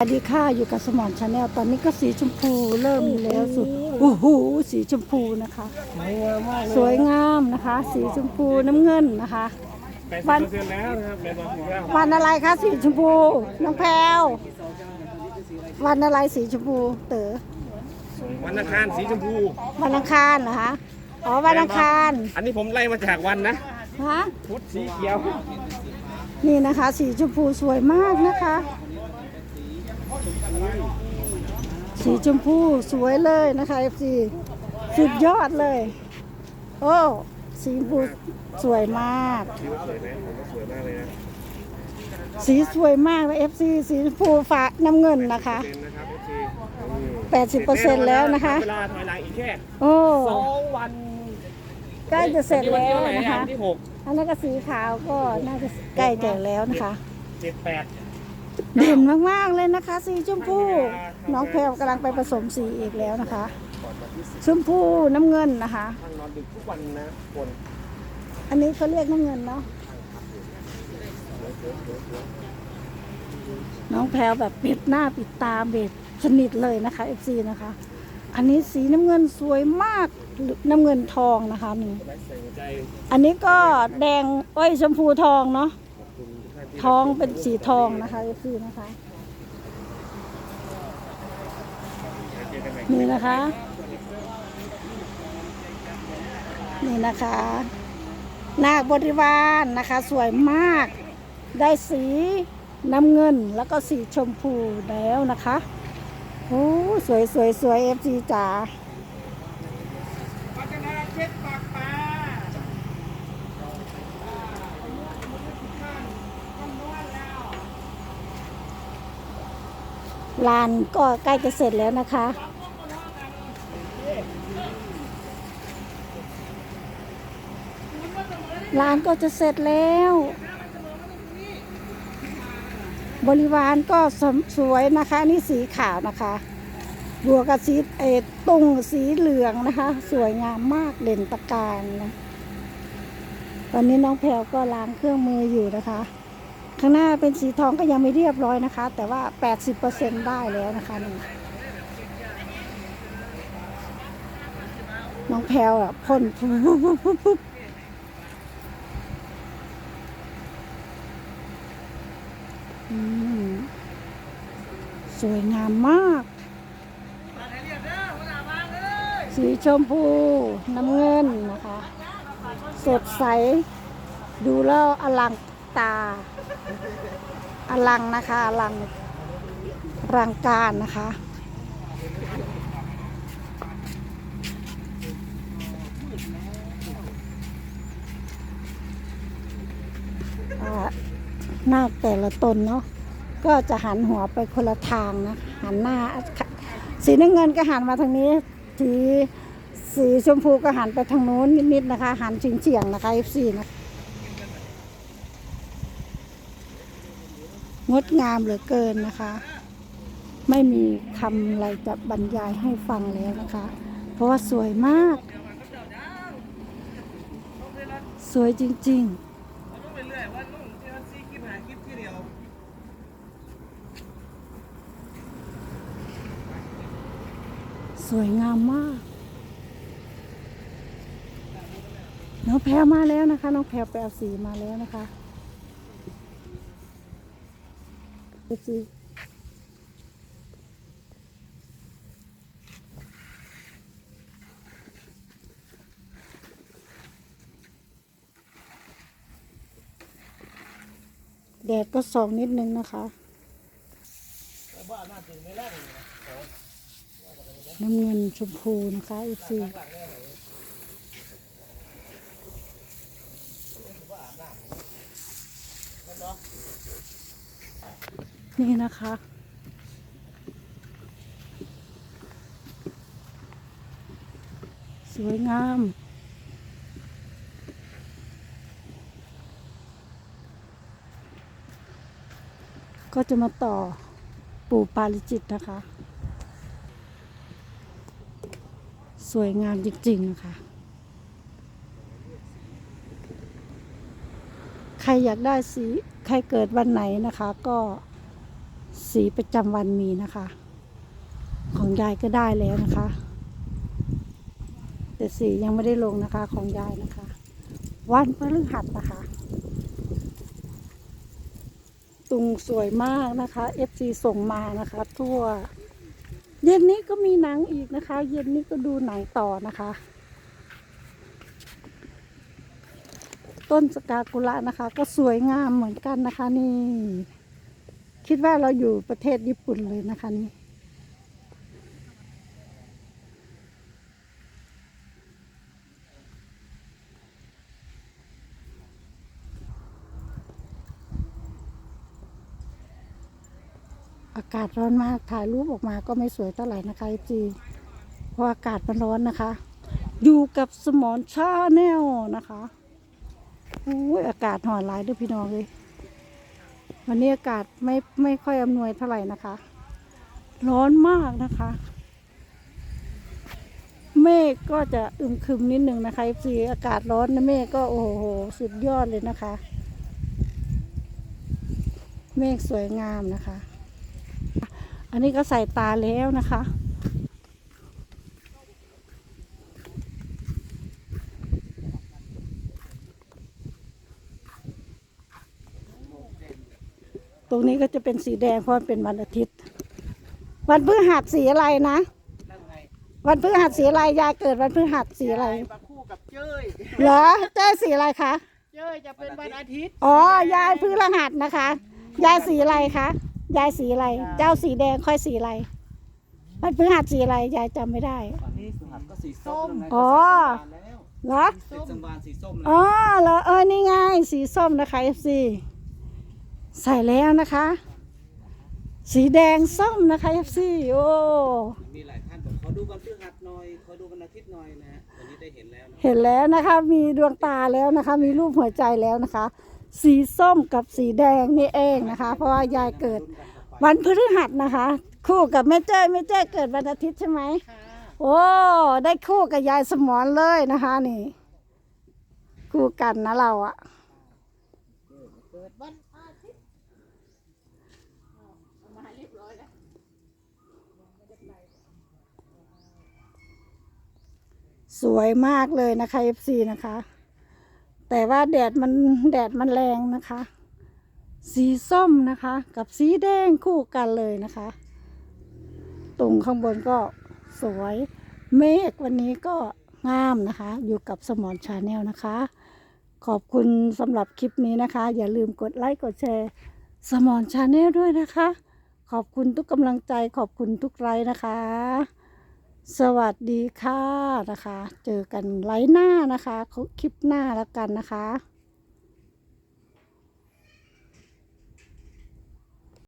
สวัสดีค่ะอยู่กับสมอนชาแนลตอนนี้ก็สีชมพูเริ่มแล้วสุดโอ้โหสีชมพูนะคะ สวยงามมากเลยสวยงามนะคะ สีชมพูน้ำเงินนะคะแปดสิบเปอร์เซ็นต์แล้วนะครับแปดสิบเปอร์เซ็นต์แล้ววันอะไรคะสีชมพูน้องแพรววันอะไรสีชมพูเต๋อวันอังคารสีชมพูวันอังคารเหรอคะอ๋อวันอังคาร อันนี้ผมไล่มาจากวันนะฮะพุธสีเขียว นี่นะคะ สีชมพูสวยมากนะคะ สีชมพูสวยเลยนะคะ FC สุดยอดเลย โอ้สีชมพูสวยมากสีว่าสวยไหมผมว่าสวยมากเลยนะสีสวยมากเลย FC สีชมพูฟ้าน้ำเงินนะคะเป็นนะครับเอฟซี80%แล้วนะคะ เวลาถอยหลังอีกแค่โอ้สองวันใกล้จะเสร็จแล้ววันะคะวันที่หกอันนั้นก็สีขาวก็น่าจะใกล้จะแล้วนะคะ เจ็ดแปดเด่นมากๆเลยนะคะ สีชมพู น้องแพรวกำลังไปผสมสีอีกแล้วนะคะชมพูน้ำเงินนะคะ ทางนอนดึกทุกวันนะคนอันนี้เขาเรียกน้ำเงินเนาะน้องแพรวแบบปิดหน้าปิดตาเบ็ดสนิทเลยนะคะ FC นะคะ อันนี้สีน้ำเงินสวยมากน้ำเงินทองนะคะนี่ไว้ใส่หัวใจอันนี้ก็แดงอ้อยชมพูทองเนาะ ขอบคุณทุกท่านที่ ทองเป็นสีทองนะคะ FC นะคะ เจอกั นี่นะคะ นี่นะคะนาคบริวารนะคะ สวยมาก ได้สีน้ำเงินแล้วก็สีชมพูแล้วนะคะโอ้สวยสวยสวยเอฟซีจ๋าลานก็ใกล้จะเสร็จแล้วนะคะ ร้านก็จะเสร็จแล้ว บริวารก็สำสวยนะคะ นี่สีขาวนะคะบัวกกับสีเอตุ้งสีเหลืองนะคะ สวยงามมากเด่นตะการนะตอนนี้น้องแพรวก็ล้างเครื่องมืออยู่นะคะ ข้างหน้าเป็นสีทองก็ยังไม่เรียบร้อยนะคะ แต่ว่า 80%ได้แล้วนะคะนี่น้องแพรวอะพ่นปุ๊บปุ๊บปุ๊บปุ๊บปุ๊บ อืม สวยงามมาก สีชมพูน้ำเงินนะคะ สดใส ดูแล้วอลังตา อลังนะคะอลังอลังการนะคะอ่านาแต่ละตนเนาะ ก็จะหันหัวไปคนละทางนะหันหน้า สีน้ำเงินก็หันมาทางนี้สีสีชมพูก็หันไปทางนู้นนิดๆนะคะ หันเฉียงๆนะคะ F4 นะงดงามเหลือเกินนะคะ ไม่มีคำอะไรจะบรรยายให้ฟังแล้วนะคะ เพราะว่าสวยมาก สวยจริง ๆ ต้องไปเรื่อยว่านุ่งที่มันซีคลิปหาคลิปที่เดียว สวยงามมาก น้องแพรมาแล้วนะคะ น้องแพรไปเอาสีมาแล้วนะคะดูสิแดดก็ส่องนิดนึงนะคะ น้ำเงินชมพูนะคะอีซีนี่นะคะ สวยงามก็จะมาต่อปู่ปาริจิตนะคะ สวยงามจริงๆค่ะ ใครอยากได้สี ใครเกิดวันไหนนะคะ ก็สีประจำวันมีนะคะ ของยายก็ได้แล้วนะคะ แต่สียังไม่ได้ลงนะคะของยายนะคะ วันพฤหัสนะคะ ตุงสวยมากนะคะ FC ส่งมานะคะ ทั่ว เย็นนี้ก็มีหนังอีกนะคะ เย็นนี้ก็ดูหนังต่อนะคะ ต้นสกากุระนะคะ ก็สวยงามเหมือนกันนะคะนี่ คิดว่าเราอยู่ประเทศญี่ปุ่นเลยนะคะนี่ อากาศร้อนมากถ่ายรูปออกมาก็ไม่สวยเท่าไหร่นะคะจีเพราะอากาศมันร้อนนะคะ อยู่กับสมอนชาแนลนะคะโอ้ยอากาศหอนหลายด้วยพี่น้องเลยวันนี้อากาศไม่ไม่ค่อยอำนวยเท่าไหร่นะคะ ร้อนมากนะคะ เมฆก็จะอึมครึมนิดนึงนะคะจีอากาศร้อนนะเมฆก็โอ้โหสุดยอดเลยนะคะ เมฆสวยงามนะคะ อันนี้ก็ใส่ตาแล้วนะคะ ตรงนี้ก็จะเป็นสีแดงเพราะมันเป็นวันอาทิตย์ วันพฤหัสสีอะไรนะนั่นไงวันพฤหัสสีอะไรยายเกิดวันพฤหัสสีอะไร มาคู่กับเจ้ย เหรอเจ้าสีอะไรคะ เจ้ยจะเป็นวันอาทิตย์ อ๋อยายพฤหัสนะคะ ยายสีอะไรคะ ยายสีอะไร เจ้าสีแดงค่อยสีอะไรวันพฤหัสสีอะไรยายจำไม่ได้ วันนี้สุหัสก็สีส้มอ๋อ เหรอ เสร็จสังวานสีส้มแล้วอ๋อเหรอเออนี่ไงสีส้มนะคะ FC ใส่แล้วนะคะ สีแดงส้มนะคะ FC โอ้มีหลายท่านบอกขอดูวันพฤหัสหน่อยขอดูวันอาทิตย์หน่อยนะฮะวันนี้ได้เห็นแล้วนะ เห็นแล้วนะคะ มีดวงตาแล้วนะคะ มีรูปหัวใจแล้วนะคะ สีส้มกับสีแดงนี่เองนะคะ เพราะว่ายายเกิดวันพฤหัสนะคะ คู่กับแม่เจ้ยแม่เจ้ยเกิดวันอาทิตย์ใช่ไหมโอ้ได้คู่กับยายสมอนเลยนะคะนี่ คู่กันนะเราอะสวยมากเลยนะคะ FC นะคะ แต่ว่าแดดมันแดดมันแรงนะคะ สีส้มนะคะ กับสีแดงคู่กันเลยนะคะ ตรงข้างบนก็สวยเมฆวันนี้ก็งามนะคะ อยู่กับสมอนชาแนลนะคะ ขอบคุณสำหรับคลิปนี้นะคะ อย่าลืมกดไลค์กดแชร์สมอนชาแนลด้วยนะคะ ขอบคุณทุกกำลังใจขอบคุณทุกไลค์นะคะ สวัสดีค่ะนะคะ เจอกันไลฟ์หน้านะคะ คลิปหน้าแล้วกันนะคะ